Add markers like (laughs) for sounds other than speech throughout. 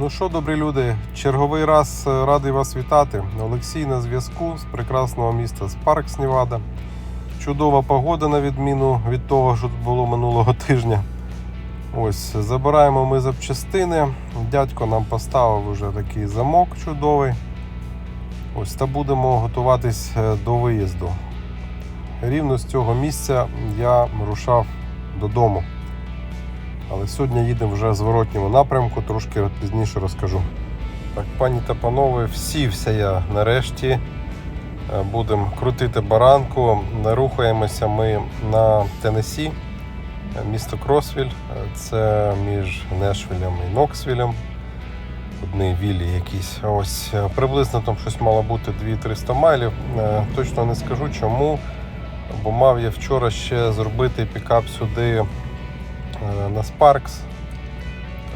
Ну що, добрі люди, черговий раз е, радий вас вітати. Олексій на зв'язку з прекрасного міста Спаркс, Невада. Чудова погода на відміну від того, що тут було минулого тижня. Ось, забираємо ми запчастини. Дядько нам поставив уже такий замок чудовий. Ось та будемо готуватись е, до виїзду. Рівно з цього місця я рушав додому. Але сьогодні їдемо вже в зворотньому напрямку, трошки пізніше розкажу. Так, пані та панове, всівся я нарешті. Е, Будемо крутити баранку. Рухаємося ми на Теннессі, е, місто Кросвіль. Е, Це між Нешвілем і Ноксвілем. Одні вілі якісь. Ось приблизно там щось мало бути 2-300 майлів. Точно не скажу чому. Бо мав я вчора ще зробити пікап сюди на Sparks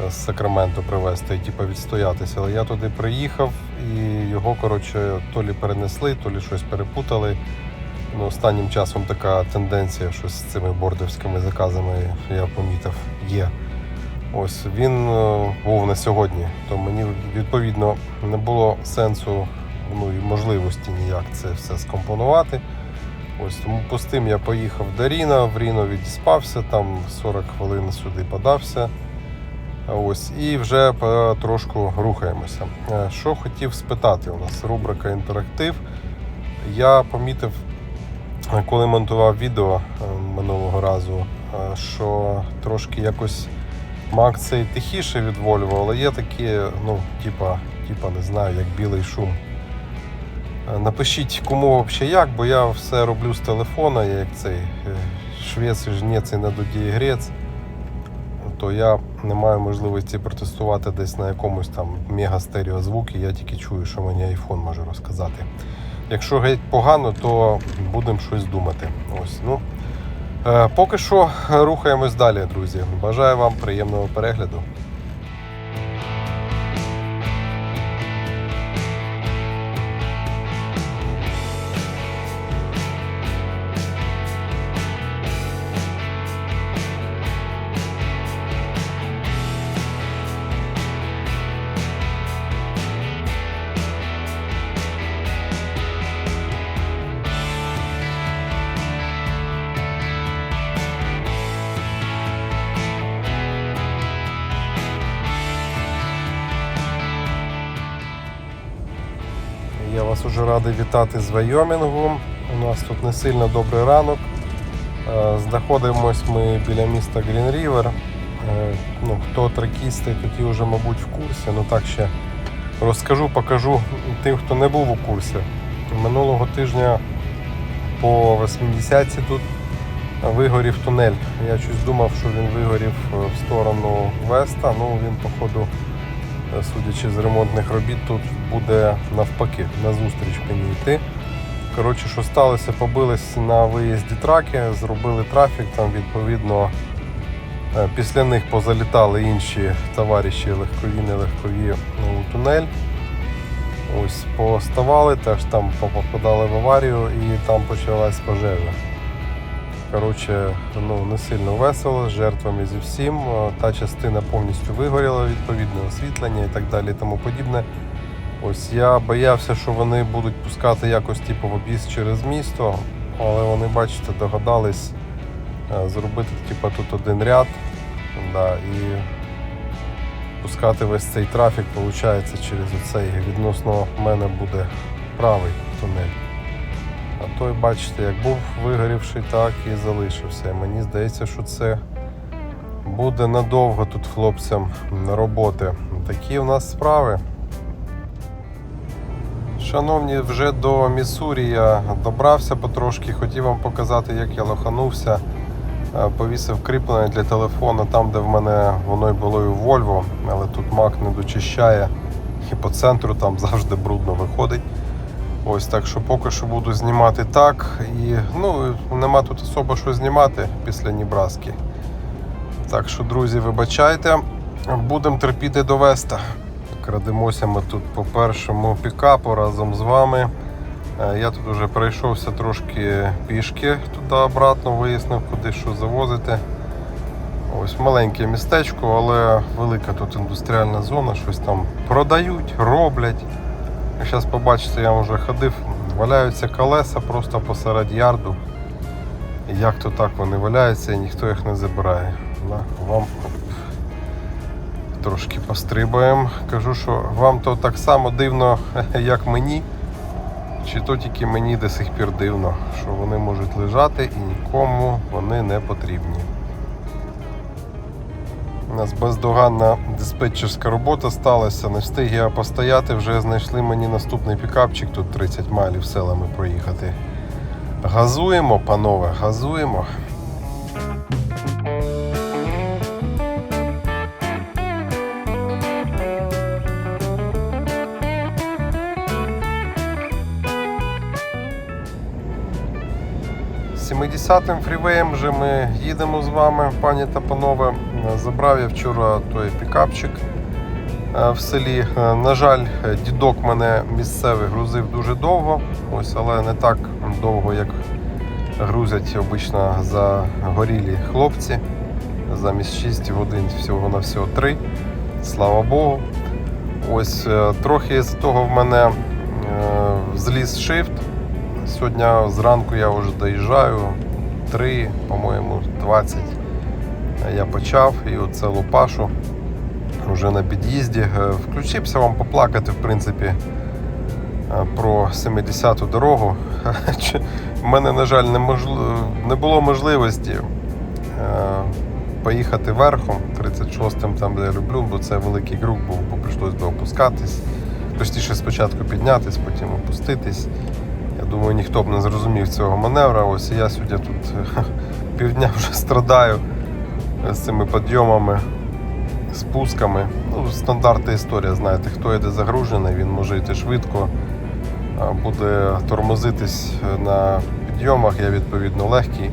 е, з Сакраменто привезти і типу, відстоятися. Але я туди приїхав і його коротше, то лі перенесли, то лі щось перепутали. Ну, останнім часом така тенденція, що з цими бордерськими заказами я помітив є. Ось він е, був на сьогодні, то мені відповідно не було сенсу ну, і можливості ніяк це все скомпонувати. Ось тому пустим я поїхав до Ріна, в Ріно відіспався, там 40 хвилин сюди подався. Ось, і вже трошку рухаємося. Е, Що хотів спитати, у нас рубрика інтерактив. Я помітив, е, коли монтував відео е, минулого разу, що трошки якось Мак цей тихіше від Volvo, але є такі, ну, типа, типа, не знаю, як білий шум. Е, Напишіть, кому взагалі як, бо я все роблю з телефона, я як цей е, швець жнець і на дуді і грець. То я не маю можливості протестувати десь на якомусь там мега стереозвукі, я тільки чую, що мені iPhone може розказати. Якщо геть погано, то будемо щось думати. Ось, ну. Е, Поки що рухаємось далі, друзі. Бажаю вам приємного перегляду. Радий вітати з Вайомінгу. У нас тут не сильно добрий ранок. Е, Знаходимось ми біля міста Грін Рівер. Е, Ну, хто трекісти, тоді вже, мабуть, в курсі. Ну так ще розкажу, покажу тим, хто не був у курсі. Минулого тижня по 80-ці тут вигорів тунель. Я щось думав, що він вигорів е, в сторону Веста. Ну він, походу, судячи з ремонтних робіт, тут буде навпаки, назустріч мені йти. Коротше, що сталося, побились на виїзді траки, зробили трафік, там відповідно е, після них позалітали інші товариші легкові, нелегкові ну, у тунель. Ось поставали, теж там попадали в аварію і там почалась пожежа. Коротше, ну, не сильно весело, з жертвами зі всім. Е, Та частина повністю вигоріла, відповідне освітлення і так далі і тому подібне. Ось я боявся, що вони будуть пускати якось типу в об'їзд через місто, але вони, бачите, догадались е, зробити типу, тут один ряд да, і пускати весь цей трафік, виходить, через оцей відносно мене буде правий тунель. А той, бачите, як був вигорівший, так і залишився. Мені здається, що це буде надовго тут хлопцям роботи. Такі в нас справи. Шановні, вже до Міссурі я добрався потрошки. Хотів вам показати, як я лоханувся. Е, Повісив кріплення для телефона там, де в мене воно й було і в Volvo, але тут Мак не дочищає. І по центру там завжди брудно виходить. Ось так що поки що буду знімати так. І ну, нема тут особо що знімати після Нібраски. Так що, друзі, вибачайте, будемо терпіти до Веста. Крадемося ми тут по першому пікапу разом з вами. Е, Я тут вже пройшовся трошки пішки туди обратно, вияснив, куди що завозити. Ось маленьке містечко, але велика тут індустріальна зона, щось там продають, роблять. Зараз побачите, я вже ходив, валяються колеса просто посеред ярду. Як то так вони валяються і ніхто їх не забирає. Вам трошки пострибаємо. Кажу, що вам то так само дивно, (laughs) як мені. Чи то тільки мені до сих пір дивно, що вони можуть лежати і нікому вони не потрібні. У нас бездоганна диспетчерська робота сталася. Не встиг я постояти, вже знайшли мені наступний пікапчик, тут 30 майлів селами проїхати. Газуємо, панове, газуємо. 70-м фрівеєм вже ми їдемо з вами, пані та панове. Забрав я вчора той пікапчик е, в селі. Е, На жаль, дідок мене місцевий грузив дуже довго, ось, але не так довго, як грузять обично загорілі хлопці. Замість 6 годин всього на всього 3. Слава Богу. Ось е, трохи з того в мене зліз шифт. Сьогодні зранку я вже доїжджаю. 3, по-моєму, 20 я почав і оце лопашу вже на під'їзді. Е, Включився вам поплакати, в принципі, е, про 70-ту дорогу. (laughs) В мене, на жаль, не, було можливості е, поїхати верхом 36-м, там, де я люблю, бо це великий круг був, бо прийшлось би опускатись. Точніше, спочатку піднятись, потім опуститись. Думаю, ніхто б не зрозумів цього маневра. Ось і я сьогодні тут (laughs) е, півдня вже страдаю з цими підйомами, спусками. Ну, стандартна історія, знаєте, хто йде загружений, він може йти швидко, буде тормозитись на підйомах, я відповідно легкий.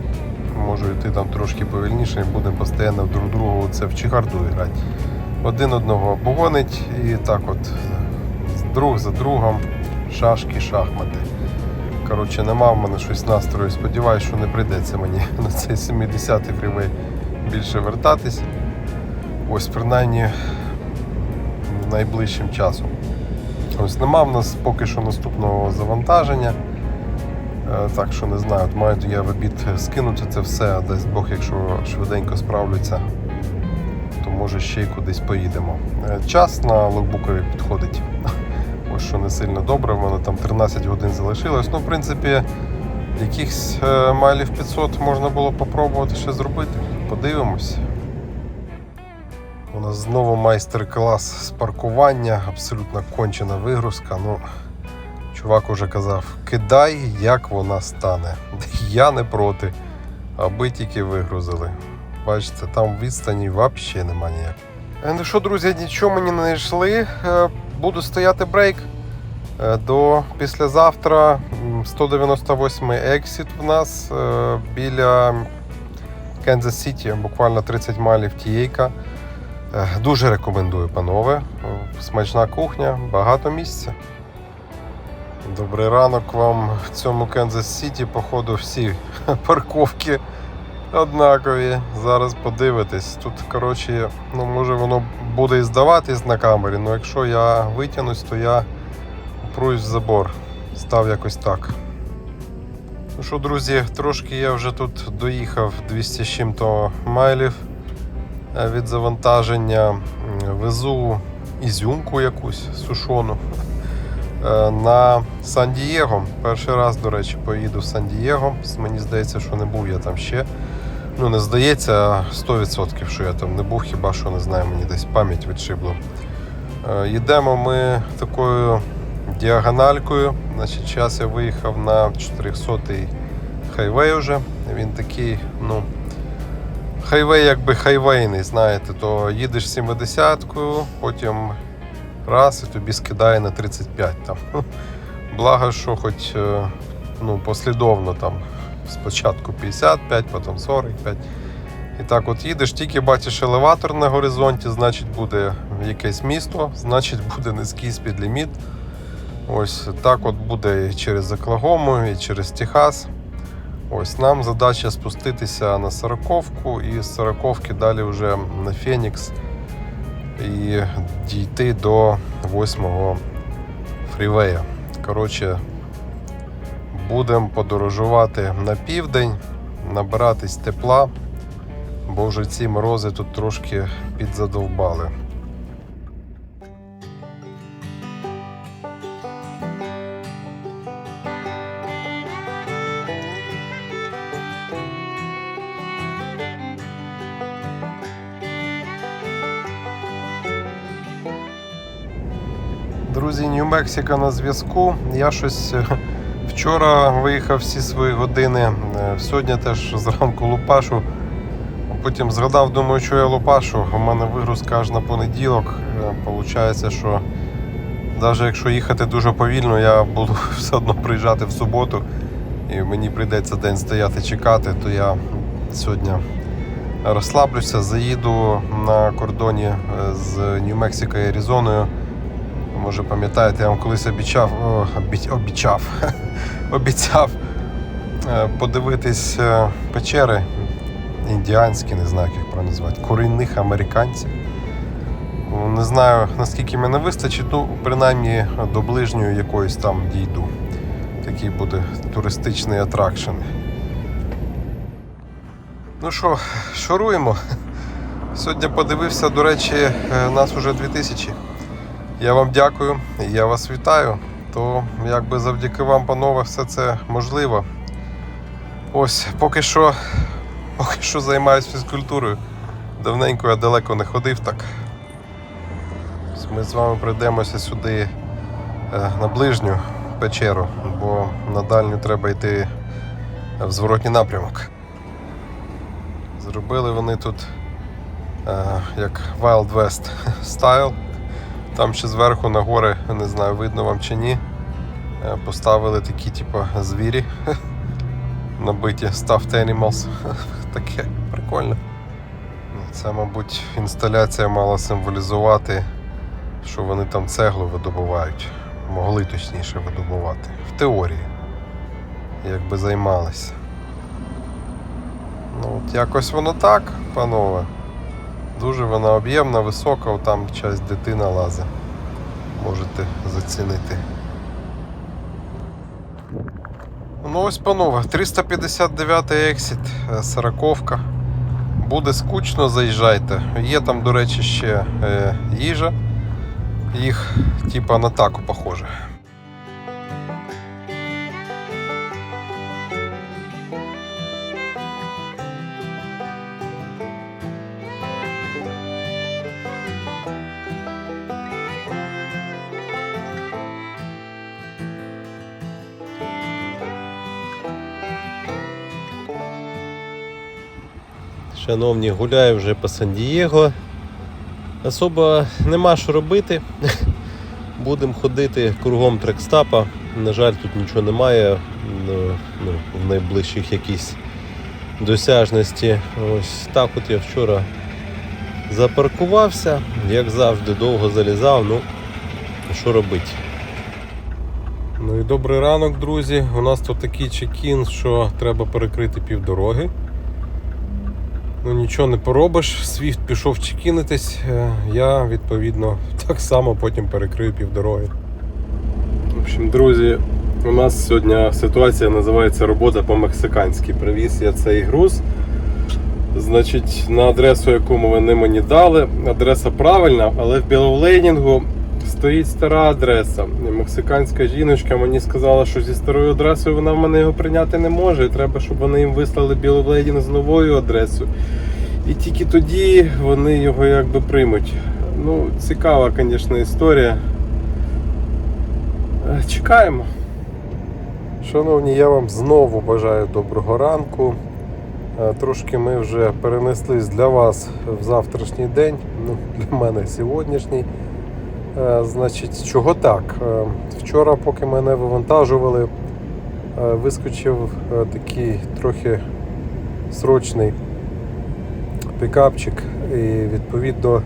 Можу йти там трошки повільніше і будемо постійно друг другу це в чехарду грати. Один одного обгонить і так от друг за другом шашки, шахмати. Коротше, нема в мене щось настрою. Сподіваюсь, що не прийдеться мені (laughs) на цей 70-й фрівей більше вертатись. Ось принаймні найближчим часом. Ось нема в нас поки що наступного завантаження. Е, Так що не знаю, от маю я в обід скинути це все, а дасть Бог, якщо швиденько справляться, то може ще й кудись поїдемо. Е, Час на локбукові підходить. (laughs) Ось що не сильно добре, в мене там 13 годин залишилось. Ну, в принципі, якихось е, майлів 500 можна було попробувати ще зробити. Подивимось. У нас знову майстер-клас з паркування, абсолютно кончена вигрузка. Ну, чувак уже казав, кидай, як вона стане. (laughs) Я не проти, аби тільки вигрузили. Бачите, там відстані взагалі нема ніяк. Е, Ну що, друзі, нічого мені не знайшли. Буду стояти брейк. Е, До післязавтра м, 198 ексіт в нас е, біля Канзас Сіті, буквально 30 майлів тієйка. Дуже рекомендую, панове. Е, Смачна кухня, багато місця. Добрий ранок вам в цьому Канзас Сіті. Походу, всі (laughs) парковки однакові. Зараз подивитесь. Тут, коротше, ну, може воно буде і здаватись на камері, але якщо я витягнусь, то я впрусь в забор. Став якось так. Ну що, друзі, трошки я вже тут доїхав 200 з чим-то майлів е, від завантаження. Везу ізюмку якусь сушону е, на Сан-Дієго. Перший раз, до речі, поїду в Сан-Дієго. Мені здається, що не був я там ще. Ну, не здається, 100%, що я там не був, хіба що не знаю, мені десь пам'ять відшибло. Е, Їдемо ми такою діагональкою. Значить, зараз я виїхав на 400-й хайвей вже. Він такий, ну, хайвей якби хайвейний, знаєте, то їдеш 70-кою, потім раз і тобі скидає на 35 там. (laughs) Благо, що хоч е, ну, послідовно там спочатку 55, потім 45. І так от їдеш, тільки бачиш елеватор на горизонті, значить буде якесь місто, значить буде низький спідліміт. Ось так от буде і через Оклагому, і через Техас. Ось нам задача спуститися на сороковку і з сороковки далі вже на Фенікс і дійти до восьмого фрівея. Коротше, будемо подорожувати на південь, набиратись тепла, бо вже ці морози тут трошки підзадовбали. Друзі, Нью-Мексико на зв'язку. Я щось е, вчора виїхав всі свої години. е, Сьогодні теж зранку лупашу. Потім згадав, думаю, що я лупашу. У мене вигрузка аж на понеділок. Е, Получається, що навіть якщо їхати дуже повільно, я буду (laughs) все одно приїжджати в суботу і мені прийдеться день стояти чекати, то я сьогодні розслаблюся, заїду на кордоні е, з Нью-Мексико і Аризоною. Може пам'ятаєте, я вам колись обіцяв, обіцяв, (laughs) обіцяв е, подивитись е, печери індіанські, не знаю, як правильно назвати, корінних американців. Не знаю, наскільки мене вистачить, ну, принаймні до ближньої якоїсь там дійду. Такий буде туристичний атракшн. Ну що, шуруємо. (laughs) Сьогодні подивився, до речі, е, нас уже 2000. Я вам дякую, я вас вітаю. То якби завдяки вам, панове, все це можливо. Ось, поки що, поки що займаюся фізкультурою. Давненько я далеко не ходив так. Ми з вами прийдемося сюди е, на ближню печеру, бо на дальню треба йти в зворотній напрямок. Зробили вони тут е, як Wild West (laughs) стайл. Там ще зверху на гори, не знаю, видно вам чи ні. е, Поставили такі, типу, звірі (laughs) набиті Stuffed Animals. (laughs) Таке прикольно. Це, мабуть, інсталяція мала символізувати, що вони там цеглу видобувають. Могли точніше видобувати. В теорії. Якби займалися. Ну, от якось воно так, панове. Дуже вона об'ємна, висока, там часть дитина лазить. Можете зацінити. Ну ось, панове, 359 ексіт, е, сороковка. Буде скучно, заїжджайте. Є там, до речі, ще е, їжа. Їх типа на таку похоже. Шановні, гуляю вже по Сан-Дієго. Особо нема що робити. (laughs) Будемо ходити кругом трекстапа. На жаль, тут нічого немає ну, ну, в найближчих якісь досяжності. Ось так от я вчора запаркувався, як завжди, довго залізав. Ну, що робити? Ну і добрий ранок, друзі. У нас тут такий чекін, що треба перекрити півдороги. Ну нічого не поробиш, Свіфт пішов чекінитись, е, я відповідно (laughs) так само потім перекрию півдороги. В общем, друзі, у нас сьогодні ситуація називається робота по-мексиканськи. Привіз я цей груз. Значить, на адресу, яку вони мені дали, адреса правильна, але в білоулейнінгу стоїть стара адреса. Мексиканська жіночка мені сказала, що зі старою адресою вона в мене його прийняти не може. І треба, щоб вони їм вислали білоулейнінг з новою адресою. І тільки тоді вони його якби приймуть. Ну, цікава, звісно, історія. Е, Чекаємо. Шановні, я вам знову бажаю доброго ранку. Е, Трошки ми вже перенеслись для вас в завтрашній день, ну, для мене сьогоднішній. Е, Значить, чого так? Е, Вчора, поки мене вивантажували, е, вискочив такий трохи срочний пікапчик. І відповідно,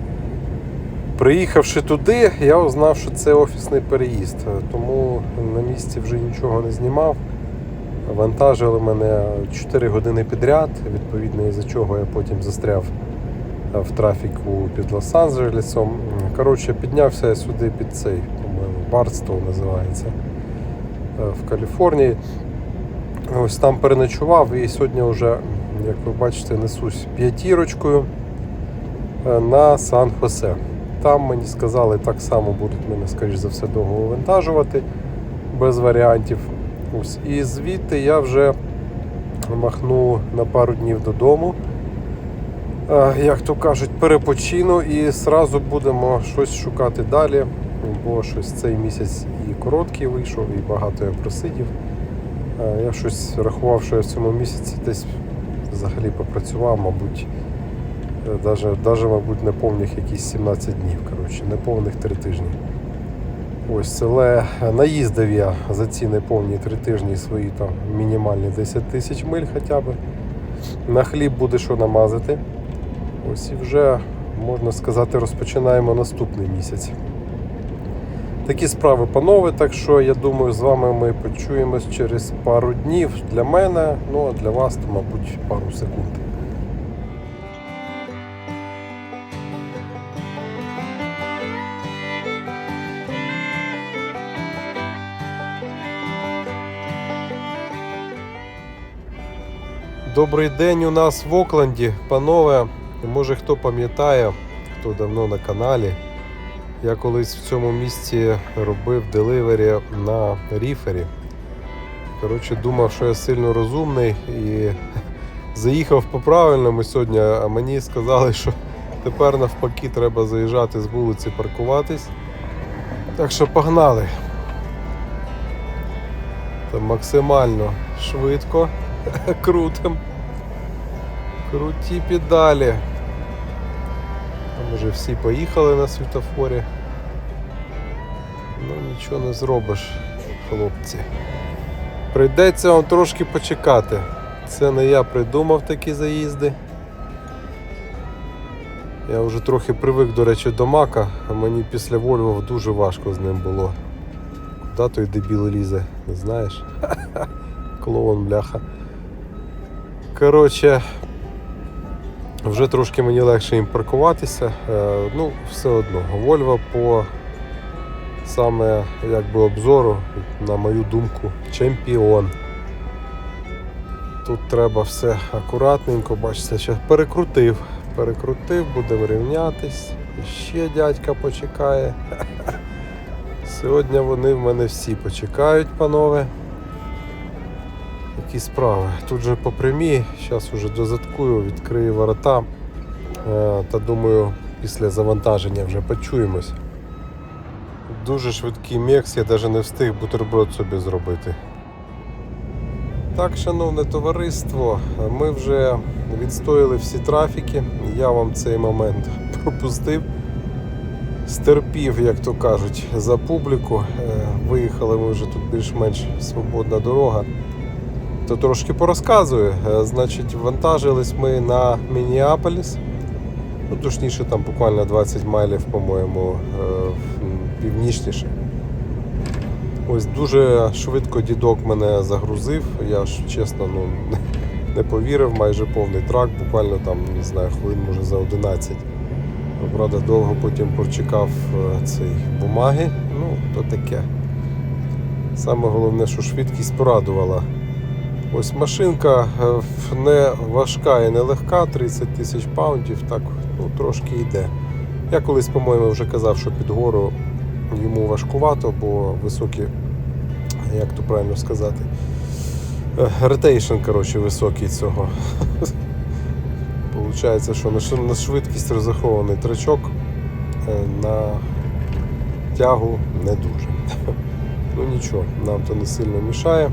приїхавши туди, я узнав, що це офісний переїзд. Тому на місці вже нічого не знімав. Вантажили мене 4 години підряд, відповідно, із-за чого я потім застряв в трафіку під Лос-Анджелесом. Коротше, піднявся я сюди під цей, по-моєму, Барстоу називається е, в Каліфорнії. Ось там переночував і сьогодні вже, як ви бачите, несусь п'ятірочкою е, на Сан-Хосе. Там мені сказали, так само будуть мене, скоріш за все, довго вивантажувати без варіантів. Ось. І звідти я вже махну на пару днів додому. Е, Як то кажуть, перепочину і зразу будемо щось шукати далі, бо щось цей місяць і короткий вийшов, і багато я просидів. Е, Я щось рахував, що я в цьому місяці десь взагалі попрацював, мабуть, навіть, даже, мабуть, неповних якісь 17 днів. Коротше, неповних 3 тижні. Ось, але наїздив я за ці неповні 3 тижні свої там мінімальні 10 тисяч миль хоча б. На хліб буде що намазати. Ось і вже, можна сказати, розпочинаємо наступний місяць. Такі справи, панове, так що я думаю, з вами ми почуємось через пару днів для мене, ну а для вас, то, мабуть, пару секунд. Добрий день у нас в Окленді, панове. Може хто пам'ятає, хто давно на каналі. Я колись в цьому місці робив деливері на ріфері. Коротше, думав, що я сильно розумний і (laughs) заїхав по правильному сьогодні, а мені сказали, що тепер навпаки треба заїжджати з вулиці, паркуватись. Так що погнали. Та максимально швидко (laughs) крутим. Круті педалі. Уже всі поїхали на світофорі. Ну нічого не зробиш, хлопці. Прийдеться вам трошки почекати. Це не я придумав такі заїзди. Я вже трохи привик, до речі, до Мака, а мені після Вольво дуже важко з ним було. Куди той дебіл лізе, не знаєш? (laughs) Клоун, бляха. Коротше, вже трошки мені легше їм паркуватися. Е, Ну, все одно. Volvo по саме як би обзору, на мою думку, чемпіон. Тут треба все акуратненько, бачите, ще перекрутив. Перекрутив, будемо рівнятись. І ще дядька почекає. (laughs) Сьогодні вони в мене всі почекають, панове. Які справи. Тут же по прямій, зараз уже дозаткую, відкрию ворота. Е, Та думаю, після завантаження вже почуємось. Дуже швидкий мекс, я навіть не встиг бутерброд собі зробити. Так, шановне товариство, ми вже відстояли всі трафіки. Я вам цей момент (laughs) пропустив. Стерпів, як то кажуть, за публіку. Е, Виїхали ми вже тут більш-менш свободна дорога. То трошки порозказую. Е, Значить, вантажились ми на Мініаполіс. Ну, точніше, там буквально 20 майлів, по-моєму, е, північніше. Ось дуже швидко дідок мене загрузив. Я ж чесно ну, (laughs) не повірив, майже повний трак, буквально там, не знаю, хвилин може за 11. Правда, довго потім прочекав е, цей бумаги. Ну, то таке. Саме головне, що швидкість порадувала. Ось машинка е, не важка і не легка, 30 тисяч паундів, так ну, трошки йде. Я колись, по-моєму, вже казав, що під гору йому важкувато, бо високі, як то правильно сказати, ретейшн, коротше, високий цього. (laughs) Получається, що на швидкість розрахований трачок, е, на тягу не дуже. (laughs) Ну нічого, нам то не сильно мішає.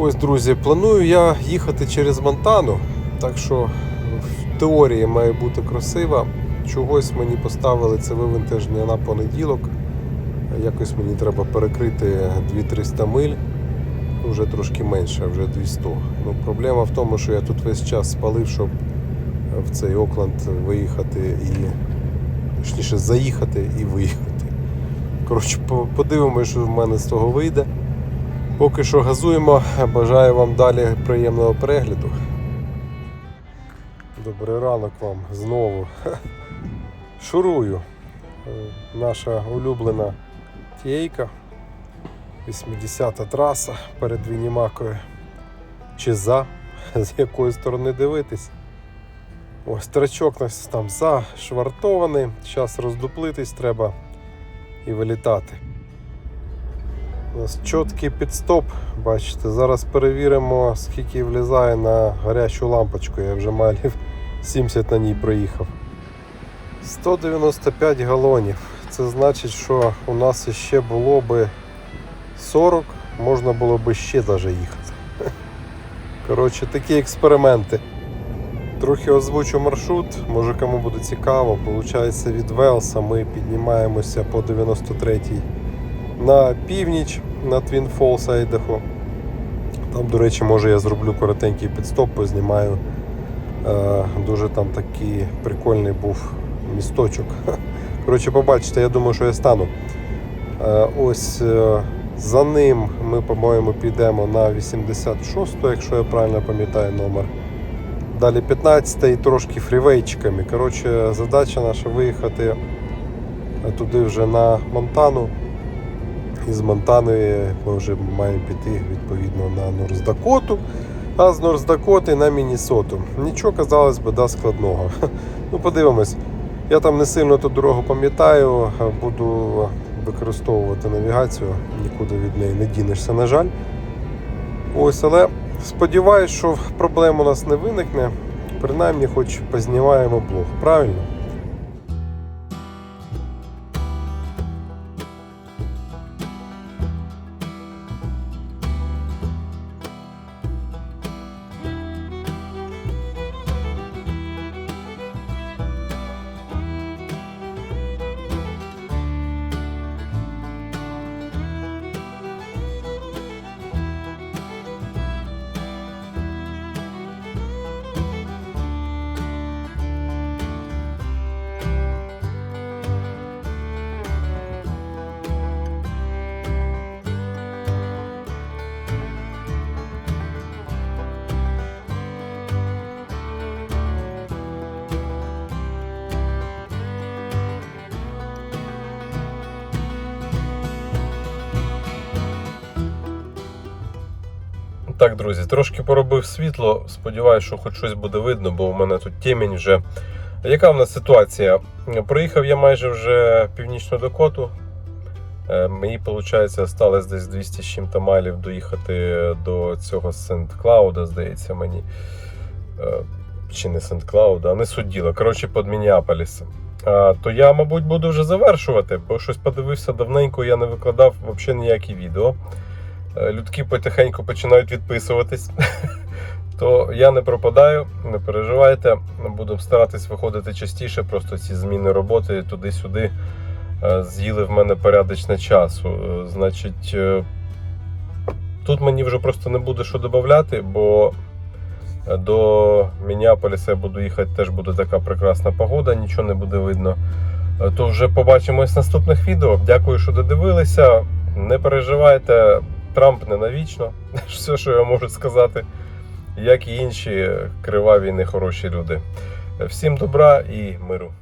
Ось, друзі, планую я їхати через Монтану, так що в теорії має бути красиво. Чогось мені поставили це вивантаження на понеділок. Якось мені треба перекрити 2-300 миль. Вже трошки менше, вже 200. Ну, проблема в тому, що я тут весь час спалив, щоб в цей Окленд виїхати і точніше заїхати і виїхати. Коротше, по- подивимось, що в мене з того вийде. Поки що газуємо. Бажаю вам далі приємного перегляду. Добрий ранок вам знову. (laughs) Шурую. Е, Наша улюблена тійка. 80-та траса перед Вінімакою. Чи за, (laughs) з якої сторони дивитись. Ось трачок нас там зашвартований. Зараз роздуплитись треба і вилітати. Чіткий підстоп, бачите, зараз перевіримо, скільки влізає на гарячу лампочку. Я вже малів 70 (laughs) на ній проїхав. 195 галонів. Це значить, що у нас ще було би 40, можна було би ще навіть їхати. (laughs) Коротше, такі експерименти. Трохи озвучу маршрут, може кому буде цікаво. Получається від Велса ми піднімаємося по 93-й на північ на Twin Falls, Айдахо. Там, до речі, може я зроблю коротенький підстоп, познімаю. Е, дуже там такий прикольний був місточок. (laughs) Коротше, побачите, я думаю, що я стану. Е, ось е, за ним ми, по-моєму, підемо на 86, якщо я правильно пам'ятаю номер. Далі 15 і трошки фрівейчиками. Коротше, задача наша виїхати туди вже на Монтану. І з Монтани ми вже маємо піти відповідно на Норздакоту, а з Норздакоти на Міннесоту. Нічого, казалось би, да, складного. (laughs) Ну, подивимось. Я там не сильно ту дорогу пам'ятаю, буду використовувати навігацію, нікуди від неї не дінешся, на жаль. Ось, але сподіваюсь, що проблем у нас не виникне. Принаймні, хоч познімаємо блог. Правильно? Так, друзі, трошки поробив світло. Сподіваюся, що хоч щось буде видно, бо в мене тут темінь вже. Яка в нас ситуація? Проїхав я майже вже північну Дакоту. Е, Мені, виходить, залишилось десь 200 з чим-то майлів доїхати до цього Сент-Клауда, здається мені. Е, Чи не Сент-Клауда, а не судділа. Коротше, під Мініаполісом. То я, мабуть, буду вже завершувати, бо щось подивився давненько, я не викладав взагалі ніякі відео. Е, Людки потихеньку починають відписуватись. (laughs) То я не пропадаю, не переживайте. Будемо старатись виходити частіше. Просто ці зміни роботи туди-сюди е, з'їли в мене порядочне часу. Е, Значить, тут мені вже просто не буде що додати, бо до Мінneаполіса я буду їхати, теж буде така прекрасна погода, нічого не буде видно. То вже побачимось в наступних відео. Дякую, що додивилися. Не переживайте, Трамп не навічно. (laughs) Все, що я можу сказати, як і інші криваві нехороші люди. Всім добра і миру.